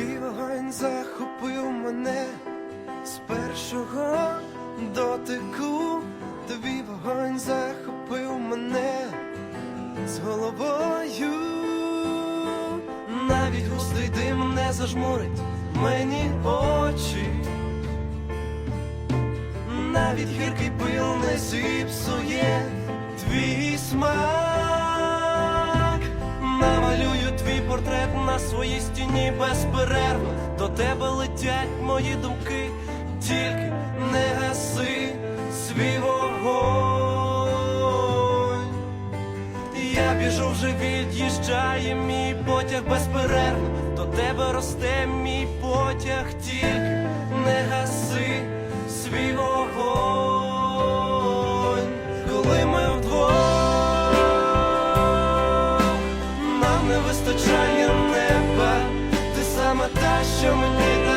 вогонь захопив мене з першого дотику, тобі вогонь захопив мене з головою. Навіть густий дим не зажмурить мені очі. Навіть гіркий пил не зіпсує своїй стіні безперервно. До тебе летять мої думки, тільки не гаси свій вогонь. Я біжу вже від'їжджає мій потяг безперервно. До тебе росте мій потяг, тільки не гаси свій вогонь, коли ми вдвох, нам не вистачає мама та, що мені